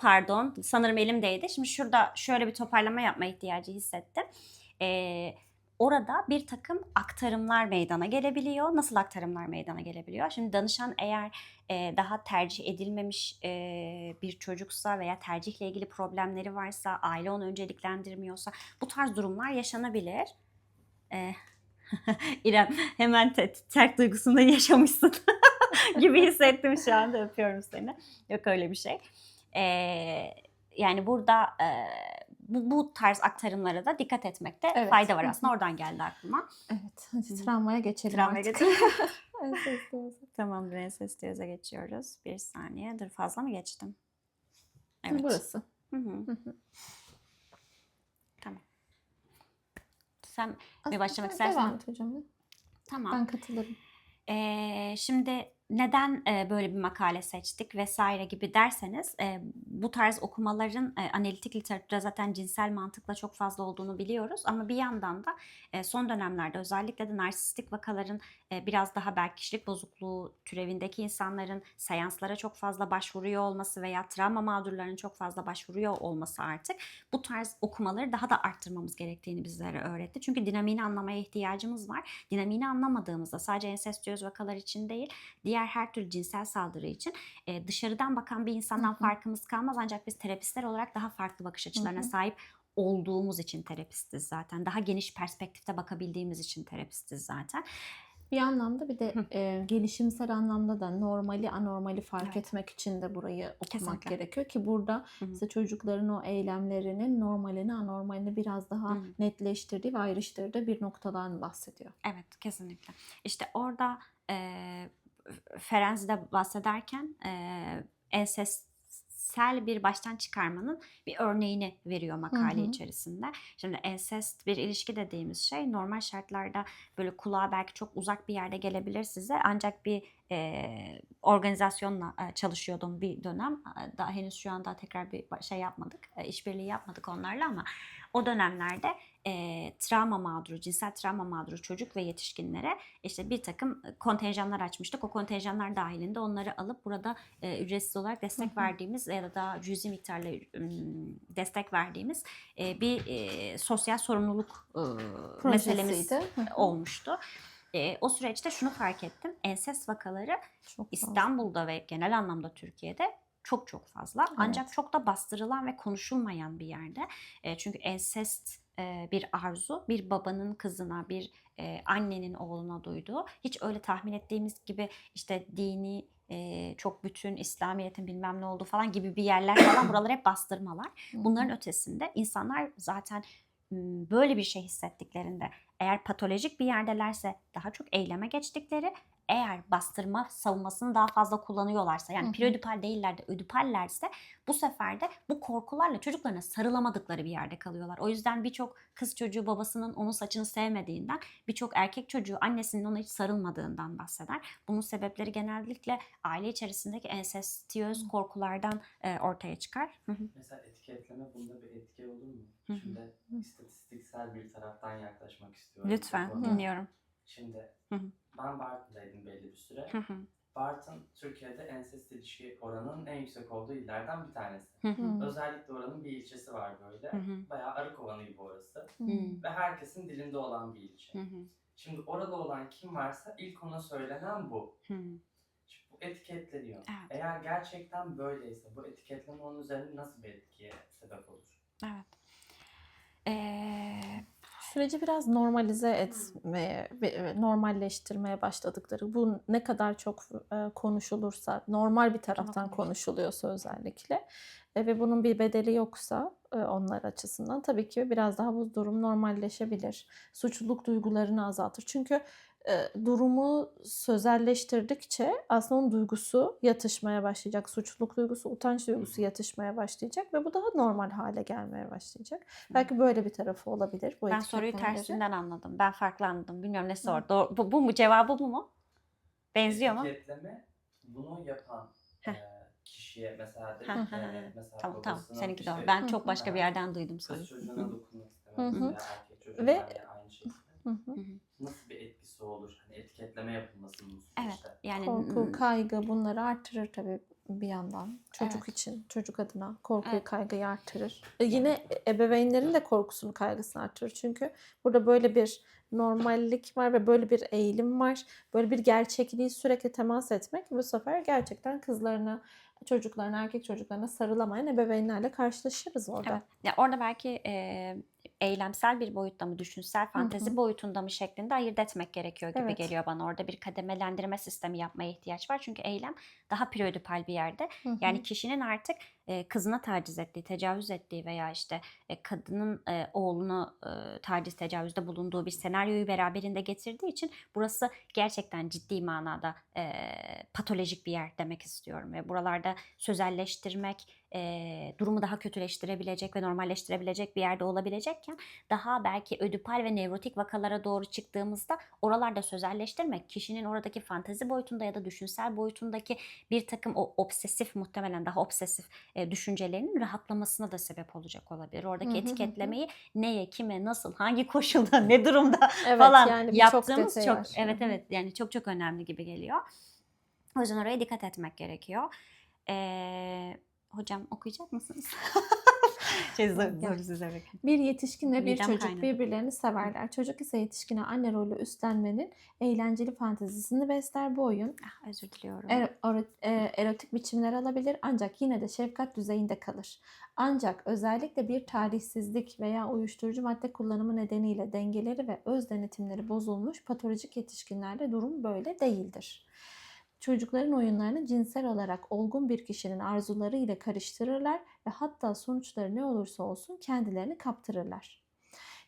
pardon sanırım elimdeydi. Şimdi şurada şöyle bir toparlama yapma ihtiyacı hissettim. Ee, orada bir takım aktarımlar meydana gelebiliyor. Nasıl aktarımlar meydana gelebiliyor? Şimdi danışan eğer e, daha tercih edilmemiş e, bir çocuksa veya tercihle ilgili problemleri varsa, aile onu önceliklendirmiyorsa bu tarz durumlar yaşanabilir. Ee, İrem hemen te- terk duygusunda yaşamışsın gibi hissettim şu anda öpüyorum seni. Yok öyle bir şey. Ee, yani burada e, bu, bu tarz aktarımlara da dikkat etmekte Evet. fayda var aslında. Oradan geldi aklıma. Evet. Hadi travmaya geçelim Travmaya artık. geçelim. Evet, evet. tamam Prenses Diyoz'a geçiyoruz. Bir saniye. Dur fazla mı geçtim? Evet. Burası. Hı hı. Hı hı. Tamam. Sen Aslında başlamak istersen? Devam et hocam. tamam. Ben katılırım. Ee, şimdi neden e, böyle bir makale seçtik vesaire gibi derseniz e, bu tarz okumaların e, analitik literatürde zaten cinsel mantıkla çok fazla olduğunu biliyoruz ama bir yandan da son dönemlerde özellikle de narsistik vakaların biraz daha belki kişilik bozukluğu türevindeki insanların seanslara çok fazla başvuruyor olması veya travma mağdurlarının çok fazla başvuruyor olması artık bu tarz okumaları daha da arttırmamız gerektiğini bizlere öğretti. Çünkü dinamiğini anlamaya ihtiyacımız var. Dinamiğini anlamadığımızda sadece ensestiyöz vakalar için değil, diğer her türlü cinsel saldırı için e, dışarıdan bakan bir insandan Hı hı. farkımız kalmaz. Ancak biz terapistler olarak daha farklı bakış açılarına hı. sahip olduğumuz için terapistiz zaten. Daha geniş perspektifte bakabildiğimiz için terapistiz zaten. Bir anlamda bir de Hı. e, gelişimsel anlamda da normali anormali fark Evet. etmek için de burayı okumak Kesinlikle. gerekiyor ki burada Hı işte çocukların o eylemlerinin normalini anormalini biraz daha hı. netleştirdiği ve ayrıştırdığı bir noktadan bahsediyor. Evet kesinlikle. İşte orada e, Ferenci'de bahsederken e, ensestsel bir baştan çıkarmanın bir örneğini veriyor makale Hı hı. içerisinde. Şimdi ensest bir ilişki dediğimiz şey normal şartlarda böyle kulağa belki çok uzak bir yerde gelebilir size ancak bir e, organizasyonla e, çalışıyordum bir dönem. E, Daha henüz şu anda tekrar bir şey yapmadık, e, işbirliği yapmadık onlarla ama o dönemlerde e, travma mağduru, cinsel travma mağduru çocuk ve yetişkinlere işte bir takım kontenjanlar açmıştık. O kontenjanlar dahilinde onları alıp burada e, ücretsiz olarak destek verdiğimiz ya da daha cüzi miktarla ım, destek verdiğimiz e, bir e, sosyal sorumluluk e, meselemiz olmuştu. E, o süreçte şunu fark ettim. Ensest vakaları Çok fazla. İstanbul'da ve genel anlamda Türkiye'de çok çok fazla. Ancak Evet. çok da bastırılan ve konuşulmayan bir yerde. E, çünkü ensest e, bir arzu, bir babanın kızına, bir e, annenin oğluna duyduğu. Hiç öyle tahmin ettiğimiz gibi işte dini e, çok bütün İslamiyet'in bilmem ne olduğu falan gibi bir yerler falan buralar hep bastırmalar. Bunların ötesinde insanlar zaten böyle bir şey hissettiklerinde eğer patolojik bir yerdelerse daha çok eyleme geçtikleri eğer bastırma savunmasını daha fazla kullanıyorlarsa yani periodipal değiller de ödipallerse bu sefer de bu korkularla çocuklarına sarılamadıkları bir yerde kalıyorlar. O yüzden birçok kız çocuğu babasının onun saçını sevmediğinden birçok erkek çocuğu annesinin ona hiç sarılmadığından bahseder. Bunun sebepleri genellikle aile içerisindeki ensestiyöz korkulardan e, ortaya çıkar. Mesela etiketleme bunda bir etki olur mu? Şimdi istatistiksel bir taraftan yaklaşmak istiyorum. Lütfen dinliyorum. Şimdi Hı hı. ben Bartın'daydım belli bir süre. Hı hı. Bartın Türkiye'de ensest ilişki oranının en yüksek olduğu illerden bir tanesi. Hı hı. Hı. Özellikle oranın bir ilçesi var böyle. Hı hı. Bayağı Arıkovanı gibi orası. Hı. Hı. Ve herkesin dilinde olan bir ilçe. Hı hı. Şimdi orada olan kim varsa ilk ona söylenen bu. Hı. Şimdi bu etiketleniyor. Evet. Eğer gerçekten böyleyse bu etiketleme onun üzerinde nasıl bir etkiye sebep olur? Evet. Ee, Süreci biraz normalize etmeye ve normalleştirmeye başladıkları. Bu ne kadar çok e, konuşulursa, normal bir taraftan konuşuluyorsa özellikle e, ve bunun bir bedeli yoksa e, onlar açısından tabii ki biraz daha bu durum normalleşebilir. Suçluluk duygularını azaltır. Çünkü e, durumu sözelleştirdikçe aslında onun duygusu yatışmaya başlayacak. Suçluluk duygusu, utanç duygusu yatışmaya başlayacak ve bu daha normal hale gelmeye başlayacak. Belki böyle bir tarafı olabilir. Bu ben soruyu tersinden anladım. Ben farklı anladım. Bilmiyorum ne sordu. Bu, bu mu? Cevabı bu mu? Benziyor mu? Etiketleme bunu yapan Heh. e, kişiye mesela heh, yani mesela Tamam tamam. Seninki doğru. Ben Hı çok başka bir yerden duydum soruyu. Kız çocuğuna dokunmak istemez hı. erkek çocuğuna Ve- aynı şekilde. Hı hı. Nasıl bir etkisi olur? Hani etiketleme yapılmasının bu Evet. süreçte. Yani Korku, kaygı bunları artırır tabii. bir yandan çocuk Evet. için, çocuk adına korkuyu, Evet. kaygıyı arttırır. E, yine ebeveynlerin de korkusunu, kaygısını arttırır. Çünkü burada böyle bir normallik var ve böyle bir eğilim var. Böyle bir gerçekliği sürekli temas etmek bu sefer gerçekten kızlarına, çocuklarına, erkek çocuklarına sarılamayan ebeveynlerle karşılaşırız orada. Evet. Ya orada belki e, eylemsel bir boyutta mı, düşünsel fantezi hı. boyutunda mı şeklinde ayırt etmek gerekiyor gibi Evet. geliyor bana. Orada bir kademelendirme sistemi yapmaya ihtiyaç var. Çünkü eylem daha preödipal bir yerde. Hı hı. Yani kişinin artık e, kızına taciz ettiği, tecavüz ettiği veya işte e, kadının e, oğlunu taciz, tecavüzde bulunduğu bir senaryoyu beraberinde getirdiği için burası gerçekten ciddi manada e, patolojik bir yer demek istiyorum. Ve buralarda sözelleştirmek, durumu daha kötüleştirebilecek ve normalleştirebilecek bir yerde olabilecekken daha belki ödipal ve nevrotik vakalara doğru çıktığımızda oralarda sözelleştirmek kişinin oradaki fantezi boyutunda ya da düşünsel boyutundaki bir takım o obsesif muhtemelen daha obsesif düşüncelerinin rahatlamasına da sebep olacak olabilir. Oradaki Hı hı hı hı. neye, kime, nasıl, hangi koşulda, ne durumda Evet, falan yani yaptığımız çok var. evet evet yani çok çok önemli gibi geliyor. O yüzden oraya dikkat etmek gerekiyor. Ee, hocam okuyacak mısınız? şey zor, zor size. Bir yetişkin ve bir Midem çocuk kaynadı. birbirlerini severler. Çocuk ise yetişkine anne rolü üstlenmenin eğlenceli fantezisini besler. Bu oyun Ah, özür diliyorum. er- ero- e, erotik biçimler alabilir ancak yine de şefkat düzeyinde kalır. Ancak özellikle bir talihsizlik veya uyuşturucu madde kullanımı nedeniyle dengeleri ve öz denetimleri bozulmuş patolojik yetişkinlerde durum böyle değildir. Çocukların oyunlarını cinsel olarak olgun bir kişinin arzuları ile karıştırırlar ve hatta sonuçları ne olursa olsun kendilerini kaptırırlar.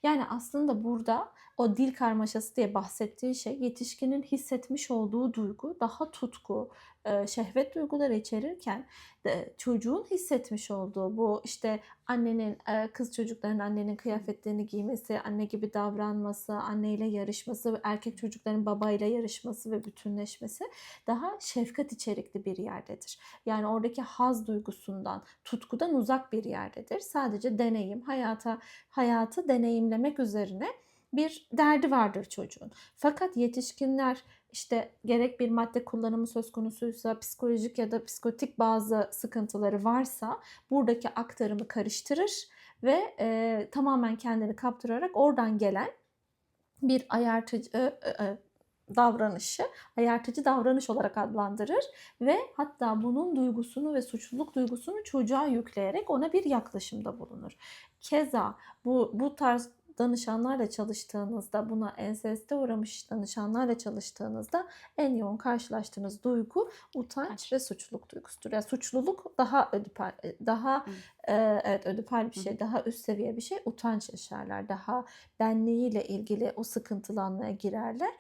Yani aslında burada o dil karmaşası diye bahsettiği şey yetişkinin hissetmiş olduğu duygu daha tutku, şehvet duyguları içerirken de çocuğun hissetmiş olduğu bu işte annenin kız çocukların annenin kıyafetlerini giymesi, anne gibi davranması, anneyle yarışması, erkek çocukların babayla yarışması ve bütünleşmesi daha şefkat içerikli bir yerdedir. Yani oradaki haz duygusundan, tutkudan uzak bir yerdedir. Sadece deneyim, hayata hayatı deneyimlemek üzerine bir derdi vardır çocuğun. Fakat yetişkinler işte gerek bir madde kullanımı söz konusuysa, psikolojik ya da psikotik bazı sıkıntıları varsa buradaki aktarımı karıştırır ve e, tamamen kendini kaptırarak oradan gelen bir ayartıcı e, e, davranışı ayartıcı davranış olarak adlandırır ve hatta bunun duygusunu ve suçluluk duygusunu çocuğa yükleyerek ona bir yaklaşımda bulunur. Keza bu bu tarz danışanlarla çalıştığınızda, buna enseste uğramış danışanlarla çalıştığınızda en yoğun karşılaştığınız duygu utanç Utanç. ve suçluluk duygusudur. Yani suçluluk daha ödipal, daha e, evet ödipal bir şey, hı. daha üst seviye bir şey. Utanç yaşarlar, daha benliğiyle ilgili o sıkıntılanmaya girerler.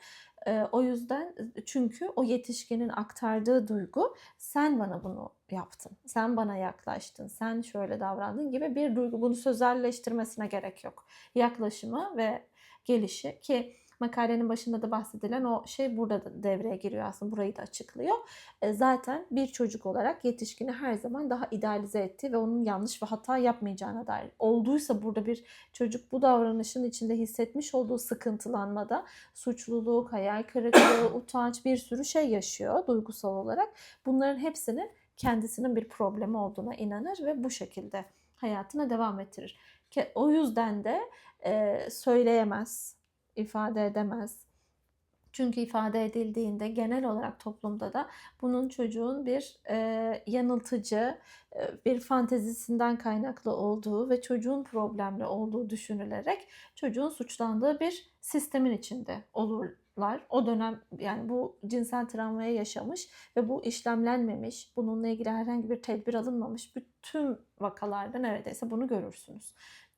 E, o yüzden çünkü o yetişkinin aktardığı duygu sen bana bunu yaptın, sen bana yaklaştın, sen şöyle davrandın gibi bir duygu. Bunu sözelleştirmesine gerek yok. Yaklaşımı ve gelişi ki makalenin başında da bahsedilen o şey burada da devreye giriyor aslında burayı da açıklıyor. E, zaten bir çocuk olarak yetişkini her zaman daha idealize ettiği ve onun yanlış ve hata yapmayacağına dair. Olduysa burada bir çocuk bu davranışın içinde hissetmiş olduğu sıkıntılanmada suçluluk, hayal kırıklığı, utanç bir sürü şey yaşıyor duygusal olarak. Bunların hepsinin kendisinin bir problemi olduğuna inanır ve bu şekilde hayatına devam ettirir. O yüzden de e, söyleyemez, ifade edemez. Çünkü ifade edildiğinde genel olarak toplumda da bunun çocuğun bir e, yanıltıcı, e, bir fantezisinden kaynaklı olduğu ve çocuğun problemli olduğu düşünülerek çocuğun suçlandığı bir sistemin içinde olurlar. O dönem yani bu cinsel travmayı yaşamış ve bu işlemlenmemiş, bununla ilgili herhangi bir tedbir alınmamış bütün vakalarda neredeyse bunu görürsünüz.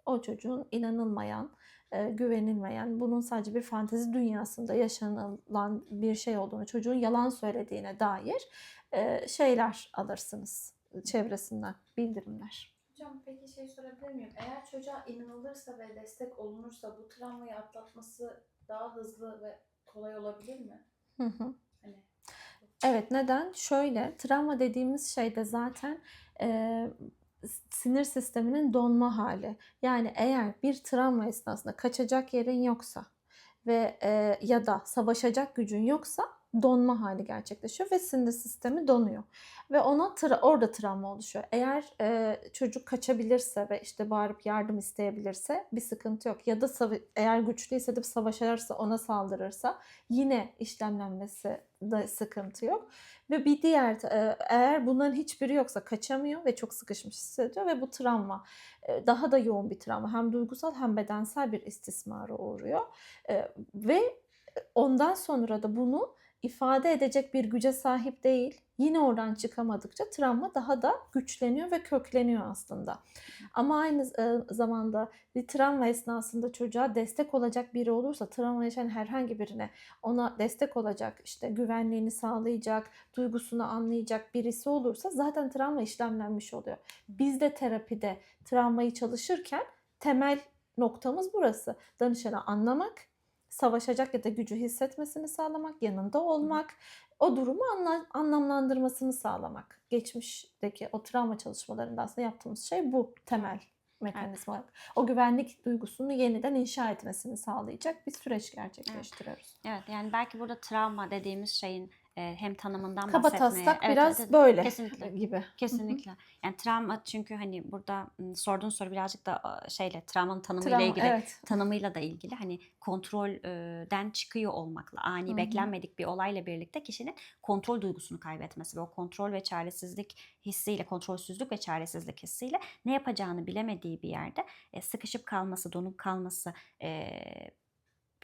O çocuğun inanılmayan, güvenilmeyen, bunun sadece bir fantezi dünyasında yaşanılan bir şey olduğunu, çocuğun yalan söylediğine dair e, şeyler alırsınız çevresinden, bildirimler. Hocam peki şey sorabilir miyim? Eğer çocuğa inanılırsa ve destek olunursa bu travmayı atlatması daha hızlı ve kolay olabilir mi? Hı hı. Hani Evet neden? Şöyle travma dediğimiz şey de zaten e, sinir sisteminin donma hali. Yani eğer bir travma esnasında kaçacak yerin yoksa ve e, ya da savaşacak gücün yoksa donma hali gerçekleşiyor ve sinir sistemi donuyor. Ve ona tra- orada travma oluşuyor. Eğer e, çocuk kaçabilirse ve işte bağırıp yardım isteyebilirse bir sıkıntı yok. Ya da eğer güçlü hissedip savaşırsa ona saldırırsa yine işlemlenmesi de sıkıntı yok. Ve bir diğer eğer bunların hiçbiri yoksa kaçamıyor ve çok sıkışmış hissediyor ve bu travma daha da yoğun bir travma hem duygusal hem bedensel bir istismara uğruyor. Ve ondan sonra da bunu ifade edecek bir güce sahip değil. Yine oradan çıkamadıkça travma daha da güçleniyor ve kökleniyor aslında. Ama aynı e, zamanda bir travma esnasında çocuğa destek olacak biri olursa travma yaşayan herhangi birine ona destek olacak, işte güvenliğini sağlayacak, duygusunu anlayacak birisi olursa zaten travma işlemlenmiş oluyor. Biz de terapide travmayı çalışırken temel noktamız burası. Danışanı anlamak, savaşacak ya da gücü hissetmesini sağlamak, yanında olmak, o durumu anla- anlamlandırmasını sağlamak. Geçmişteki o travma çalışmalarında aslında yaptığımız şey bu temel mekanizma olarak. O güvenlik duygusunu yeniden inşa etmesini sağlayacak bir süreç gerçekleştiriyoruz. Evet yani belki burada travma dediğimiz şeyin hem tanımından Kaba bahsetmeye. taslak Evet, biraz evet, böyle Kesinlikle. gibi. Kesinlikle. Yani travma çünkü hani burada sorduğun soru birazcık da şeyle travmanın tanımıyla Travma, ilgili evet. tanımıyla da ilgili hani kontrolden çıkıyor olmakla ani Hı hı. beklenmedik bir olayla birlikte kişinin kontrol duygusunu kaybetmesi ve o kontrol ve çaresizlik hissiyle kontrolsüzlük ve çaresizlik hissiyle ne yapacağını bilemediği bir yerde e, sıkışıp kalması, donup kalması, e,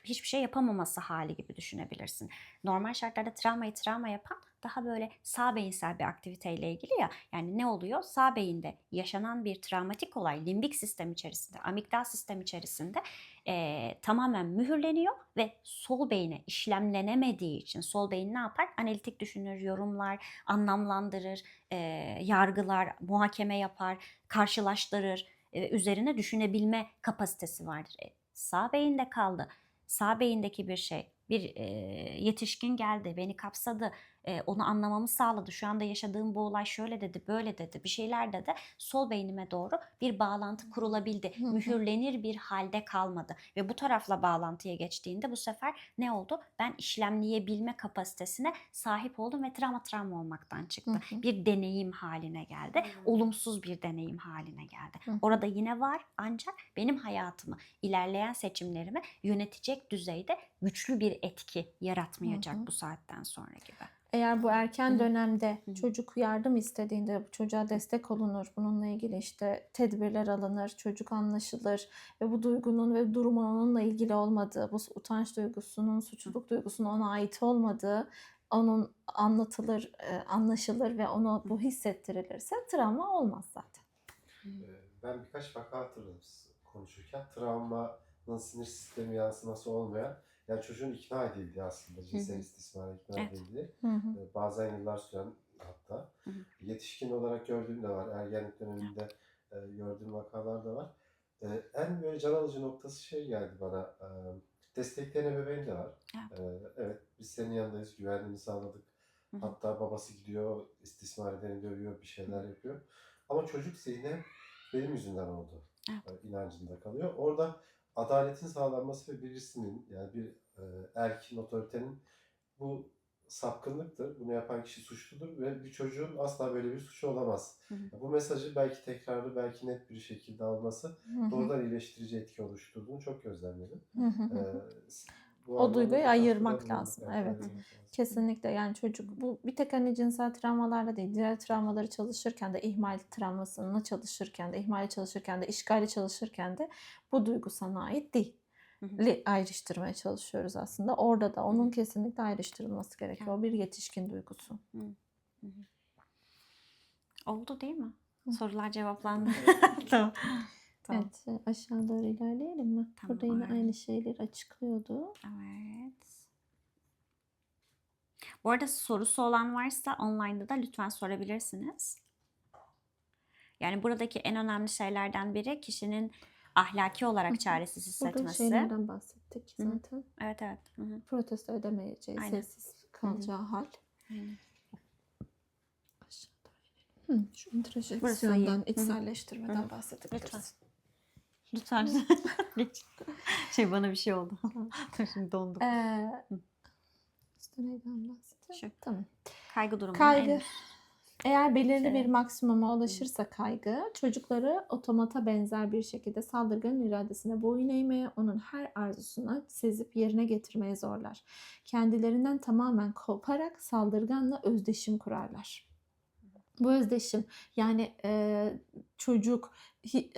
hiçbir şey yapamaması hali gibi düşünebilirsin. Normal şartlarda travmayı travma yapan daha böyle sağ beyinsel bir aktiviteyle ilgili ya. Yani ne oluyor? Sağ beyinde yaşanan bir travmatik olay limbik sistem içerisinde, amigdal sistem içerisinde eee, tamamen mühürleniyor ve sol beyine işlemlenemediği için sol beyin ne yapar? Analitik düşünür, yorumlar, anlamlandırır, eee, yargılar, muhakeme yapar, karşılaştırır, e, üzerine düşünebilme kapasitesi vardır. E, sağ beyinde kaldı. Sağ beyindeki bir şey, bir e, yetişkin geldi, beni kapsadı, e, onu anlamamı sağladı. Şu anda yaşadığım bu olay şöyle dedi, böyle dedi, bir şeyler dedi. Sol beynime doğru bir bağlantı kurulabildi. Mühürlenir bir halde kalmadı. Ve bu tarafla bağlantıya geçtiğinde bu sefer ne oldu? Ben işlemleyebilme kapasitesine sahip oldum ve travma travma olmaktan çıktı. Bir deneyim haline geldi. Olumsuz bir deneyim haline geldi. Orada yine var ancak benim hayatımı, ilerleyen seçimlerimi yönetecek düzeyde güçlü bir etki yaratmayacak Hı hı. bu saatten sonra gibi. Eğer bu erken dönemde Hı hı. çocuk yardım istediğinde bu çocuğa destek olunur. Bununla ilgili işte tedbirler alınır, çocuk anlaşılır ve bu duygunun ve durumun onunla ilgili olmadığı, bu utanç duygusunun, suçluluk duygusunun ona ait olmadığı onun anlatılır, e, anlaşılır ve ona bu hissettirilirse travma olmaz zaten. Ben birkaç vaka hatırladım siz konuşurken. Travmanın sinir sistemi yansıması olmayan, yani çocuğun ikna edildiği aslında cinsel Hı hı. istismara ikna Evet. edildiği, Hı hı. e, bazen yıllar süren hatta. Hı hı. Yetişkin olarak gördüğüm de var, ergenlik döneminde e, gördüğüm vakalar da var. E, En böyle can alıcı noktası şey geldi bana, e, destekleyen ebeveyn de var. Evet. E, Evet, biz senin yanındayız, güvenliğini sağladık. Hı hı. Hatta babası gidiyor, istismar edeni dövüyor, bir şeyler yapıyor. Ama çocuk zihni benim yüzümden oldu. Evet. e, inancında kalıyor. Orada adaletin sağlanması ve birisinin yani bir erkin otoritenin bu sapkınlıktır. Bunu yapan kişi suçludur ve bir çocuğun asla böyle bir suçu olamaz. Hı hı. Bu mesajı belki tekrarlı, belki net bir şekilde alması Hı hı. doğrudan iyileştirici etki oluşturduğunu çok gözlemledim. Hı hı hı. Ee, O duyguyu ayırmak lazım, evet. ayırmak lazım. Kesinlikle yani çocuk bu bir tek hani cinsel travmalarla değil diğer travmaları çalışırken de ihmal travmasını çalışırken de ihmali çalışırken de işgali çalışırken de bu duygu sana ait değil. Ayrıştırmaya çalışıyoruz aslında. Orada da onun kesinlikle ayrıştırılması gerekiyor. O bir yetişkin duygusu. Oldu değil mi? Sorular cevaplandı. tamam. Tamam. Evet aşağı doğru ilerleyelim mi? Burada yine Tamam. aynı şeyleri açıklıyordu. Evet. Bu arada sorusu olan varsa online'da da lütfen sorabilirsiniz. Yani buradaki en önemli şeylerden biri kişinin ahlaki olarak çaresiz Burada hissetmesi. şeylerden bahsettik Hı hı. zaten. Evet evet. Hı hı. Protesto edemeyeceği, Aynen. sessiz kalacağı hal. Aynen. Aşağıda. Hı, şu hı. içselleştirmeden Hı hı. bahsedebiliriz. Lütfen. Lütfen. Şey bana bir şey oldu. Şimdi dondum. Ee, üstte neyden bahsediyor? Şu. Tamam. Kaygı durumu. Kaygı. Eğer belirli bir Evet. maksimuma ulaşırsa kaygı, çocukları otomata benzer bir şekilde saldırganın iradesine boyun eğmeye, onun her arzusunu sezip yerine getirmeye zorlar. Kendilerinden tamamen koparak saldırganla özdeşim kurarlar. Bu özdeşim yani e, çocuk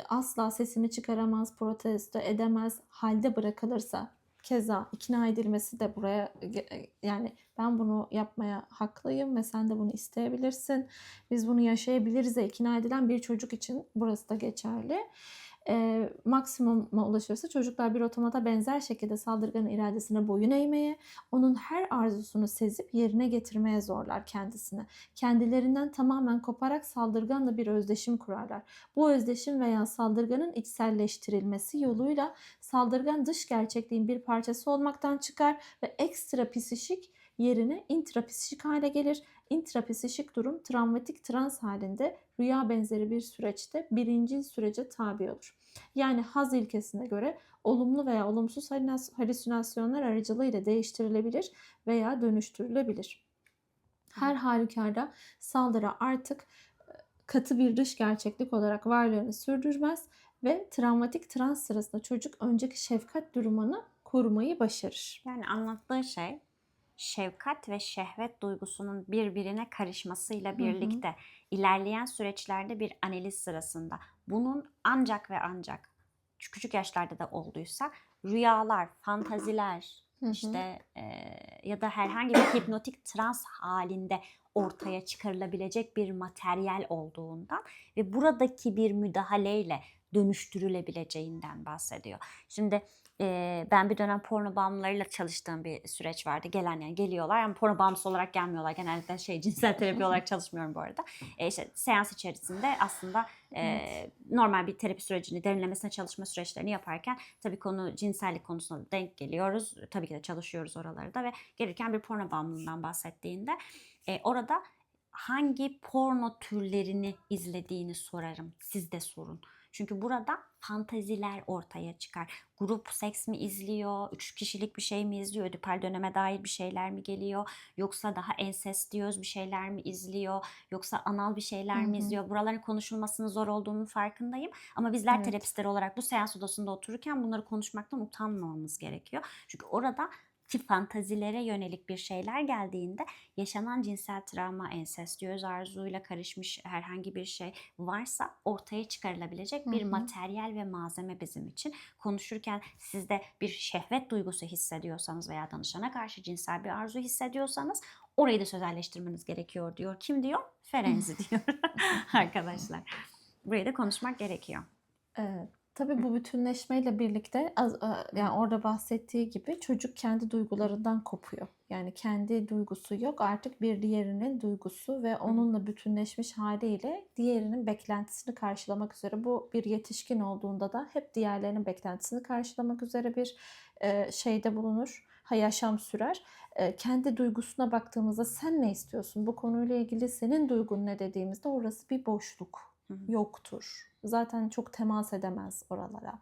asla sesini çıkaramaz, protesto edemez halde bırakılırsa keza ikna edilmesi de buraya ge- yani ben bunu yapmaya haklıyım ve sen de bunu isteyebilirsin. Biz bunu yaşayabiliriz de ikna edilen bir çocuk için burası da geçerli. E, maksimuma ulaşırsa çocuklar bir otomata benzer şekilde saldırganın iradesine boyun eğmeye, onun her arzusunu sezip yerine getirmeye zorlar kendisini. Kendilerinden tamamen koparak saldırganla bir özdeşim kurarlar. Bu özdeşim veya saldırganın içselleştirilmesi yoluyla saldırgan dış gerçekliğin bir parçası olmaktan çıkar ve ekstra psişik yerine intrapsişik hale gelir. İntrapsişik durum travmatik trans halinde rüya benzeri bir süreçte birinci sürece tabi olur. Yani haz ilkesine göre olumlu veya olumsuz halüsinasyonlar aracılığıyla değiştirilebilir veya dönüştürülebilir. Her halükarda saldırı artık e, katı bir dış gerçeklik olarak varlığını sürdürmez ve travmatik trans sırasında çocuk önceki şefkat durumunu kurmayı başarır. Yani anlattığı şey şefkat ve şehvet duygusunun birbirine karışmasıyla hı. birlikte ilerleyen süreçlerde bir analiz sırasında bunun ancak ve ancak küçük yaşlarda da olduysa rüyalar, fantaziler Hı hı. işte e, ya da herhangi bir hipnotik trans halinde ortaya çıkarılabilecek bir materyal olduğundan ve buradaki bir müdahaleyle dönüştürülebileceğinden bahsediyor. Şimdi e, ben bir dönem porno bağımlılarıyla çalıştığım bir süreç vardı. Gelen yani geliyorlar ama porno bağımlısı olarak gelmiyorlar. Genellikle şey cinsel terapi olarak çalışmıyorum bu arada. E, işte seans içerisinde aslında e, normal bir terapi sürecini, derinlemesine çalışma süreçlerini yaparken tabii konu cinsellik konusuna denk geliyoruz. Tabii ki de çalışıyoruz oralarda ve gelirken bir porno bağımlılığından bahsettiğinde e, orada hangi porno türlerini izlediğini sorarım. Siz de sorun. Çünkü burada fanteziler ortaya çıkar. Grup seks mi izliyor? Üç kişilik bir şey mi izliyor? Ödipal döneme dair bir şeyler mi geliyor? Yoksa daha ensestiyöz bir şeyler mi izliyor? Yoksa anal bir şeyler mi izliyor? Buraların konuşulmasının zor olduğunun farkındayım. Ama bizler Evet. terapistler olarak bu seans odasında otururken bunları konuşmaktan utanmamamız gerekiyor. Çünkü orada ki fantazilere yönelik bir şeyler geldiğinde yaşanan cinsel travma, ensestiyöz arzuyla karışmış herhangi bir şey varsa ortaya çıkarılabilecek bir materyal ve malzeme bizim için. Konuşurken sizde bir şehvet duygusu hissediyorsanız veya danışana karşı cinsel bir arzu hissediyorsanız orayı da sözelleştirmeniz gerekiyor diyor. Kim diyor? Ferenzi diyor arkadaşlar. Burayı da konuşmak gerekiyor. Evet. Tabii bu bütünleşmeyle birlikte az, yani orada bahsettiği gibi çocuk kendi duygularından kopuyor. Yani kendi duygusu yok artık bir diğerinin duygusu ve onunla bütünleşmiş haliyle diğerinin beklentisini karşılamak üzere bu bir yetişkin olduğunda da hep diğerlerinin beklentisini karşılamak üzere bir e, şeyde bulunur. Ha, yaşam sürer. E, kendi duygusuna baktığımızda sen ne istiyorsun? Bu konuyla ilgili senin duygun ne dediğimizde orası bir boşluk yoktur. Zaten çok temas edemez oralara.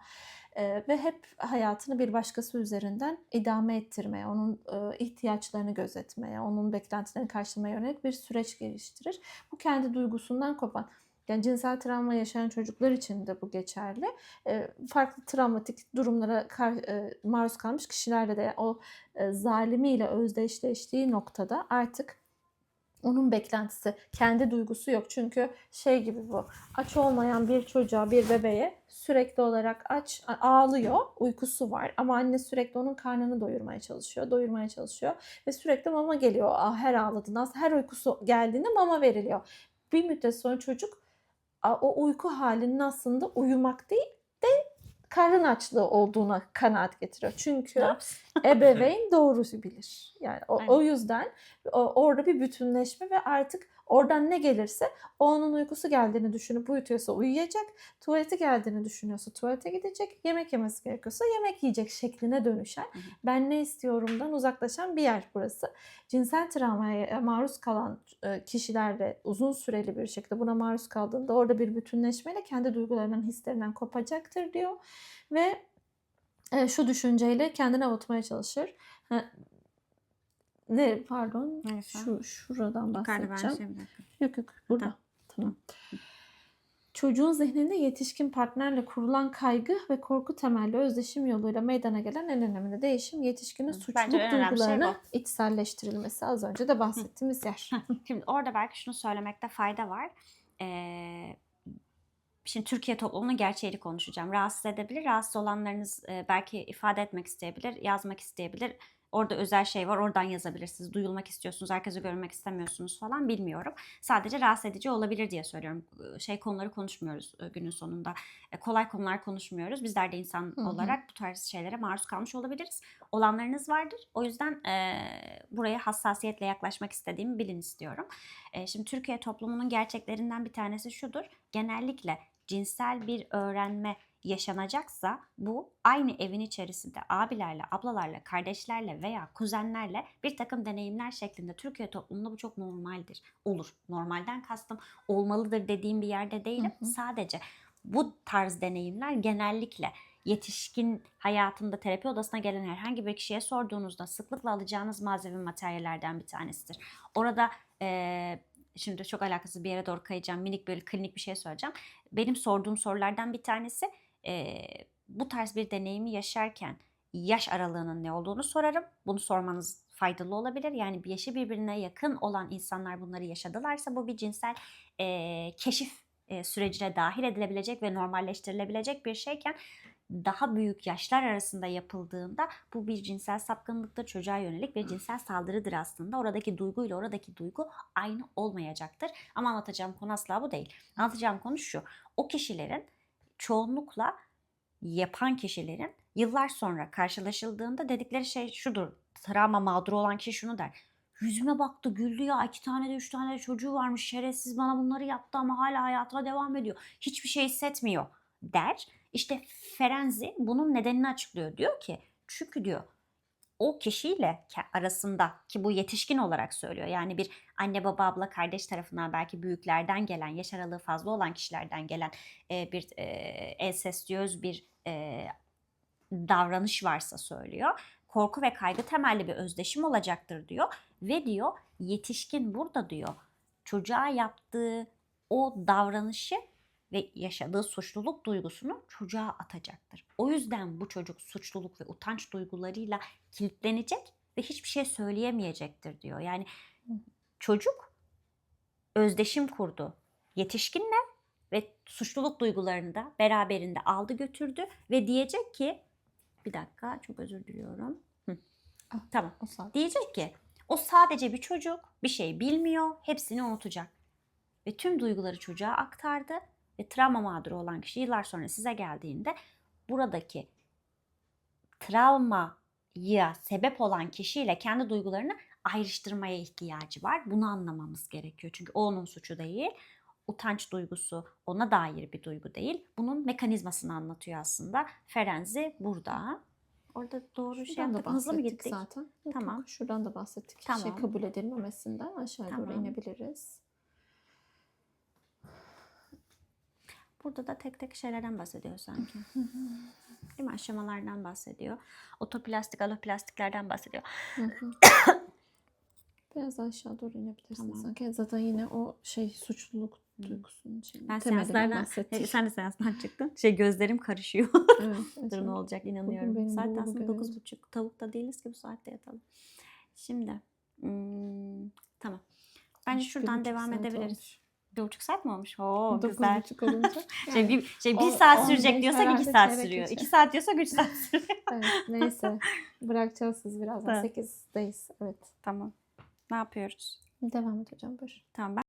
Ee, ve hep hayatını bir başkası üzerinden idame ettirmeye, onun e, ihtiyaçlarını gözetmeye, onun beklentilerini karşılamaya yönelik bir süreç geliştirir. Bu kendi duygusundan kopan. Yani cinsel travma yaşayan çocuklar için de bu geçerli. Ee, farklı travmatik durumlara kar- e, maruz kalmış kişilerle de o e, zalimiyle özdeşleştiği noktada artık onun beklentisi, kendi duygusu yok. Çünkü şey gibi bu, aç olmayan bir çocuğa, bir bebeğe sürekli olarak aç, ağlıyor, uykusu var. Ama anne sürekli onun karnını doyurmaya çalışıyor, doyurmaya çalışıyor. Ve sürekli mama geliyor her ağladığında, her uykusu geldiğinde mama veriliyor. Bir müddet sonra çocuk o uyku halinin aslında uyumak değil de karın açlığı olduğuna kanaat getiriyor. Çünkü ebeveyn doğrusu bilir. Yani o, o yüzden o- orada bir bütünleşme ve artık oradan ne gelirse o onun uykusu geldiğini düşünüp uyutuyorsa uyuyacak, tuvaleti geldiğini düşünüyorsa tuvalete gidecek, yemek yemesi gerekiyorsa yemek yiyecek şekline dönüşen, hı. ben ne istiyorumdan uzaklaşan bir yer burası. Cinsel travmaya maruz kalan e, kişilerle uzun süreli bir şekilde buna maruz kaldığında orada bir bütünleşmeyle kendi duygularından, hislerinden kopacaktır diyor. Ve e, şu düşünceyle kendini avutmaya çalışır. Ne pardon? Neyse. Şu şuradan Yukarıda ben bahsedeceğim. şey bir dakika. Yok yok burada. Tamam. Çocuğun zihninde yetişkin partnerle kurulan kaygı ve korku temelli özdeşim yoluyla meydana gelen en önemli değişim yetişkinin suçluluk bence en önemli şey içselleştirilmesi. Az önce de bahsettiğimiz yer. Şimdi orada belki şunu söylemekte fayda var. Ee, şimdi Türkiye toplumunun gerçeğini konuşacağım. Rahatsız edebilir. Rahatsız olanlarınız e, belki ifade etmek isteyebilir, yazmak isteyebilir. Orada özel şey var, oradan yazabilirsiniz. Duyulmak istiyorsunuz, herkese görünmek istemiyorsunuz falan bilmiyorum. Sadece rahatsız edici olabilir diye söylüyorum. Şey konuları konuşmuyoruz günün sonunda. E, Kolay konular konuşmuyoruz. Bizler de insan Hı hı. olarak bu tarz şeylere maruz kalmış olabiliriz. Olanlarınız vardır. O yüzden e, buraya hassasiyetle yaklaşmak istediğimi bilin istiyorum. E, şimdi Türkiye toplumunun gerçeklerinden bir tanesi şudur. Genellikle cinsel bir öğrenme yaşanacaksa bu aynı evin içerisinde abilerle, ablalarla, kardeşlerle veya kuzenlerle bir takım deneyimler şeklinde Türkiye toplumunda bu çok normaldir. Olur. Normalden kastım olmalıdır dediğim bir yerde değilim. Hı hı. Sadece bu tarz deneyimler genellikle yetişkin hayatında terapi odasına gelen herhangi bir kişiye sorduğunuzda sıklıkla alacağınız malzeme materyallerden bir tanesidir. Orada eee, şimdi çok alakasız bir yere doğru kayacağım. Minik böyle klinik bir şey söyleyeceğim. Benim sorduğum sorulardan bir tanesi eee, bu tarz bir deneyimi yaşarken yaş aralığının ne olduğunu sorarım. Bunu sormanız faydalı olabilir. Yani bir yaşı birbirine yakın olan insanlar bunları yaşadılarsa bu bir cinsel eee, keşif eee, sürecine dahil edilebilecek ve normalleştirilebilecek bir şeyken daha büyük yaşlar arasında yapıldığında bu bir cinsel sapkınlıktır, çocuğa yönelik bir cinsel saldırıdır aslında. Oradaki duyguyla oradaki duygu aynı olmayacaktır. Ama anlatacağım konu asla bu değil. Anlatacağım konu şu. O kişilerin çoğunlukla yapan kişilerin yıllar sonra karşılaşıldığında dedikleri şey şudur. Travma mağduru olan kişi şunu der. Yüzüme baktı güldü ya iki tane de üç tane de çocuğu varmış şerefsiz bana bunları yaptı ama hala hayatına devam ediyor. Hiçbir şey hissetmiyor der. İşte Ferenzi bunun nedenini açıklıyor. Diyor ki çünkü diyor o kişiyle arasında ki bu yetişkin olarak söylüyor. Yani bir anne baba abla kardeş tarafından belki büyüklerden gelen yaş aralığı fazla olan kişilerden gelen e, bir e, ensestiyöz bir e, davranış varsa söylüyor. Korku ve kaygı temelli bir özdeşim olacaktır diyor. Ve diyor yetişkin burada diyor çocuğa yaptığı o davranışı ve yaşadığı suçluluk duygusunu çocuğa atacaktır. O yüzden bu çocuk suçluluk ve utanç duygularıyla kilitlenecek ve hiçbir şey söyleyemeyecektir diyor. Yani çocuk özdeşim kurdu yetişkinle ve suçluluk duygularını da beraberinde aldı götürdü ve diyecek ki bir dakika çok özür diliyorum. Hı. Ah. Tamam. O saat. Diyecek ki o sadece bir çocuk, bir şey bilmiyor, hepsini unutacak. Ve tüm duyguları çocuğa aktardı ve travma mağduru olan kişi yıllar sonra size geldiğinde buradaki travmaya sebep olan kişiyle kendi duygularını ayrıştırmaya ihtiyacı var. Bunu anlamamız gerekiyor. Çünkü o onun suçu değil. Utanç duygusu ona dair bir duygu değil. Bunun mekanizmasını anlatıyor aslında. Ferenzi burada. Orada doğru şey Şuradan da yaptık. Hızlı mı bahsettik gittik? zaten. Yok, Tamam. yok, Şuradan da bahsettik. Tamam. Şey kabul edilmemesinden aşağı doğru Tamam. inebiliriz. Burada da tek tek şeylerden bahsediyor sanki. Değil mi? Aşamalardan bahsediyor. Otoplastik, aloplastiklerden bahsediyor. Biraz aşağı doğru inebilirsin Tamam. sanki. Zaten yine o şey suçluluk duygusunun şeyi. Ben seanslardan, bahsettik. sen de seansdan çıktın. Şey gözlerim karışıyor. Evet, evet, Dur ne olacak inanıyorum. benim Saat aslında dokuz buçuk. Tavuk da değiliz ki bu saatte yatalım. Şimdi hmm, tamam. Bence şuradan devam edebiliriz. olmuş. Bir buçuk saat mi olmuş? Oo Dokuz güzel. buçuk olunca. Şey bir, şey bir on- saat sürecek diyorsak iki saat sürüyor. geçer. İki saat diyorsak üç saat sürüyor. evet, neyse. Bırakacağız siz birazdan. 8'deyiz. Evet. tamam. Ne yapıyoruz? Devam et hocam buyur. Tamam ben